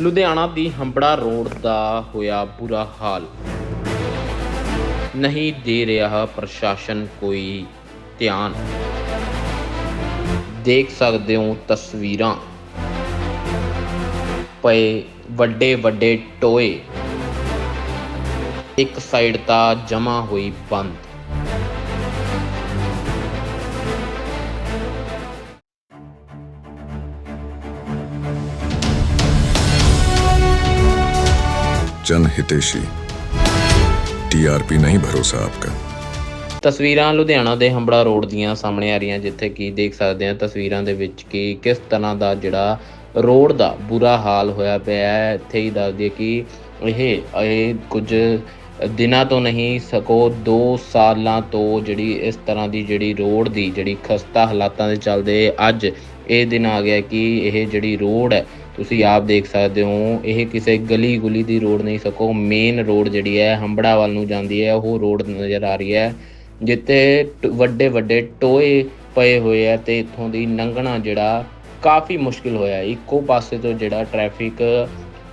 ਲੁਧਿਆਣਾ ਦੀ ਹੰਬੜਾ ਰੋਡ ਦਾ ਹੋਇਆ ਬੁਰਾ ਹਾਲ। ਨਹੀਂ ਦੇ ਰਿਹਾ ਪ੍ਰਸ਼ਾਸਨ ਕੋਈ ਧਿਆਨ। ਦੇਖ ਸਕਦੇ ਹੋ ਤਸਵੀਰਾਂ। ਪਏ ਵੱਡੇ ਵੱਡੇ ਟੋਏ। ਇੱਕ ਸਾਈਡ ਤਾਂ ਜਮਾ ਹੋਈ ਬੰਦ। जन हितेशी टीआरपी नहीं भरोसा आपका ਤਸਵੀਰਾਂ ਲੁਧਿਆਣਾ ਦੇ ਹੰਬੜਾ ਰੋਡ ਦੀਆਂ ਸਾਹਮਣੇ ਆ ਰਹੀਆਂ ਜਿੱਥੇ ਕਿ ਦੇਖ ਸਕਦੇ ਆ ਤਸਵੀਰਾਂ ਦੇ ਵਿੱਚ ਕਿ ਕਿਸ ਤਰ੍ਹਾਂ ਦਾ ਜਿਹੜਾ ਰੋਡ ਦਾ ਬੁਰਾ ਹਾਲ ਹੋਇਆ ਪਿਆ ਹੈ ਇੱਥੇ ਹੀ ਦੱਸ ਦਈਏ ਕਿ ਇਹ ਇਹ ਕੁਝ ਦਿਨਾਂ ਤੋਂ ਨਹੀਂ ਸਕੋ 2 ਸਾਲਾਂ ਤੋਂ ਜਿਹੜੀ ਇਸ ਤਰ੍ਹਾਂ ਦੀ ਜਿਹੜੀ ਰੋਡ ਦੀ ਜਿਹੜੀ ਖਸਤਾ ਹਾਲਾਤਾਂ ਦੇ ਚੱਲਦੇ ਅੱਜ ਇਹ ਦਿਨ ਆ ਗਿਆ ਕਿ ਇਹ ਜਿਹੜੀ ਰੋਡ ਹੈ ਤੁਸੀਂ ਆਪ ਦੇਖ ਸਕਦੇ ਹੋ, ਇਹ ਕਿਸੇ ਗਲੀ ਗੁਲੀ ਦੀ ਰੋਡ ਨਹੀਂ ਸਕੋ ਮੇਨ ਰੋਡ ਜਿਹੜੀ ਹੈ ਹੰਬੜਾ ਵੱਲ ਨੂੰ ਜਾਂਦੀ ਹੈ, ਉਹ ਰੋਡ ਨਜ਼ਰ ਆ ਰਹੀ ਹੈ, ਜਿੱਥੇ ਵੱਡੇ ਵੱਡੇ ਟੋਏ ਪਏ ਹੋਏ ਆ ਤੇ ਇੱਥੋਂ ਦੀ ਲੰਘਣਾ ਜਿਹੜਾ ਕਾਫੀ ਮੁਸ਼ਕਿਲ ਹੋਇਆ ਇੱਕੋ ਪਾਸੇ ਤੋਂ ਜਿਹੜਾ ਟ੍ਰੈਫਿਕ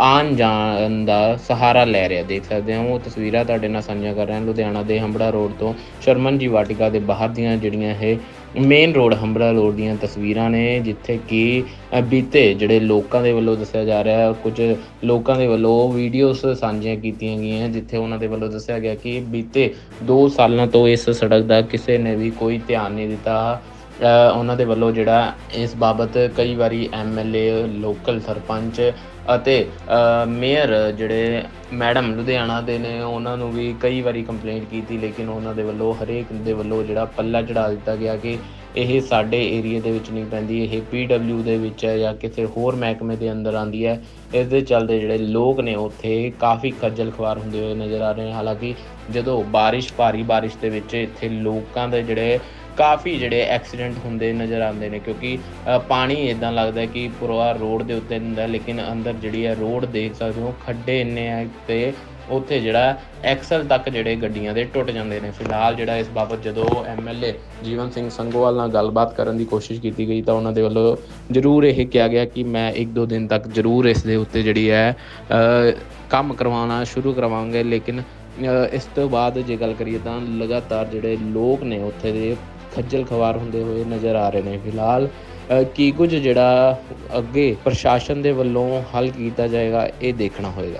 ਆਉਣ ਜਾਣ ਦਾ ਸਹਾਰਾ ਲੈ ਰਿਹਾ ਦੇਖ ਸਕਦੇ ਹੋ ਉਹ ਤਸਵੀਰਾਂ ਤੁਹਾਡੇ ਨਾਲ ਸਾਂਝਾ ਕਰ ਰਹੇ ਹਾਂ। ਲੁਧਿਆਣਾ ਦੇ ਹੰਬੜਾ ਰੋਡ ਤੋਂ ਸ਼ਰਮਨ ਜੀ ਵਾਟਿਕਾ ਦੇ ਬਾਹਰ ਦੀਆਂ ਜਿਹੜੀਆਂ ਇਹ ਮੇਨ ਰੋਡ ਹੰਬੜਾ ਰੋਡ ਦੀਆਂ ਤਸਵੀਰਾਂ ਨੇ, ਜਿੱਥੇ ਕਿ ਬੀਤੇ ਜਿਹੜੇ ਲੋਕਾਂ ਦੇ ਵੱਲੋਂ ਦੱਸਿਆ ਜਾ ਰਿਹਾ ਹੈ, ਕੁਝ ਲੋਕਾਂ ਦੇ ਵੱਲੋਂ ਵੀਡੀਓਜ਼ ਸਾਂਝੀਆਂ ਕੀਤੀਆਂ ਗਈਆਂ, ਜਿੱਥੇ ਉਹਨਾਂ ਦੇ ਵੱਲੋਂ ਦੱਸਿਆ ਗਿਆ ਕਿ ਬੀਤੇ 2 ਸਾਲਾਂ ਤੋਂ ਇਸ ਸੜਕ ਦਾ ਕਿਸੇ ਨੇ ਵੀ ਕੋਈ ਧਿਆਨ ਨਹੀਂ ਦਿੱਤਾ। ਉਹਨਾਂ ਦੇ ਵੱਲੋਂ ਜਿਹੜਾ ਇਸ ਬਾਬਤ ਕਈ ਵਾਰੀ ਐਮਐਲਏ ਲੋਕਲ ਸਰਪੰਚ ਅਤੇ ਮੇਅਰ ਜਿਹੜੇ ਮੈਡਮ ਲੁਧਿਆਣਾ ਦੇ ਨੇ, ਉਹਨਾਂ ਨੂੰ ਵੀ ਕਈ ਵਾਰੀ ਕੰਪਲੇਂਟ ਕੀਤੀ, ਲੇਕਿਨ ਉਹਨਾਂ ਦੇ ਵੱਲੋਂ ਹਰੇਕ ਦੇ ਵੱਲੋਂ ਜਿਹੜਾ ਪੱਲਾ ਚੜਾ ਦਿੱਤਾ ਗਿਆ ਕਿ ਇਹ ਸਾਡੇ ਏਰੀਆ ਦੇ ਵਿੱਚ ਨਹੀਂ ਪੈਂਦੀ, ਇਹ ਪੀਡਬਲਿਊ ਦੇ ਵਿੱਚ ਹੈ ਜਾਂ ਕਿਸੇ ਹੋਰ ਮਹਿਕਮੇ ਦੇ ਅੰਦਰ ਆਂਦੀ ਹੈ। ਇਸ ਦੇ ਚੱਲਦੇ ਜਿਹੜੇ ਲੋਕ ਨੇ, ਉੱਥੇ ਕਾਫੀ ਖੱਜਲ ਖਵਾਰ ਹੁੰਦੇ ਹੋਏ ਨਜ਼ਰ ਆ ਰਹੇ ਨੇ। ਹਾਲਾਂਕਿ ਜਦੋਂ ਬਾਰਿਸ਼, ਭਾਰੀ ਬਾਰਿਸ਼ ਦੇ ਵਿੱਚ ਇੱਥੇ ਲੋਕਾਂ ਦੇ ਜਿਹੜੇ ਕਾਫੀ ਜਿਹੜੇ ਐਕਸੀਡੈਂਟ ਹੁੰਦੇ ਨਜ਼ਰ ਆਉਂਦੇ ਨੇ ਕਿਉਂਕਿ ਪਾਣੀ ਇਦਾਂ ਲੱਗਦਾ ਕਿ ਪੂਰਾ ਰੋਡ ਦੇ ਉੱਤੇ ਹੁੰਦਾ, ਲੇਕਿਨ ਅੰਦਰ ਜਿਹੜੀ ਹੈ ਰੋਡ ਦੇਖ ਸਕਦੇ ਹੋ, ਖੱਡੇ ਇੰਨੇ ਆ ਤੇ ਉੱਥੇ ਜਿਹੜਾ ਐਕਸਲ ਤੱਕ ਜਿਹੜੇ ਗੱਡੀਆਂ ਦੇ ਟੁੱਟ ਜਾਂਦੇ ਨੇ। ਫਿਲਹਾਲ ਜਿਹੜਾ ਇਸ ਬਾਬਤ ਜਦੋਂ ਐਮਐਲਏ ਜੀਵਨ ਸਿੰਘ ਸੰਗੋਵਾਲ ਨਾਲ ਗੱਲਬਾਤ ਕਰਨ ਦੀ ਕੋਸ਼ਿਸ਼ ਕੀਤੀ ਗਈ ਤਾਂ ਉਹਨਾਂ ਦੇ ਵੱਲੋਂ ਜ਼ਰੂਰ ਇਹ ਕਿਹਾ ਗਿਆ ਕਿ ਮੈਂ ਇੱਕ ਦੋ ਦਿਨ ਤੱਕ ਜ਼ਰੂਰ ਇਸ ਦੇ ਉੱਤੇ ਜਿਹੜੀ ਹੈ ਕੰਮ ਕਰਵਾਉਣਾ ਸ਼ੁਰੂ ਕਰਵਾਵਾਂਗੇ ਲੇਕਿਨ ਇਸ ਤੋਂ ਬਾਅਦ ਜੇ ਗੱਲ ਕਰੀਏ ਤਾਂ ਲਗਾਤਾਰ ਜਿਹੜੇ ਲੋਕ ਨੇ ਉੱਥੇ ਦੇ ਖੱਜਲ ਖਵਾਰ ਹੁੰਦੇ ਹੋਏ ਨਜ਼ਰ ਆ ਰਹੇ ਨੇ ਫਿਲਹਾਲ। ਕੀ ਕੁਝ ਜਿਹੜਾ ਅੱਗੇ ਪ੍ਰਸ਼ਾਸਨ ਦੇ ਵੱਲੋਂ ਹੱਲ ਕੀਤਾ ਜਾਏਗਾ, ਇਹ ਦੇਖਣਾ ਹੋਏਗਾ।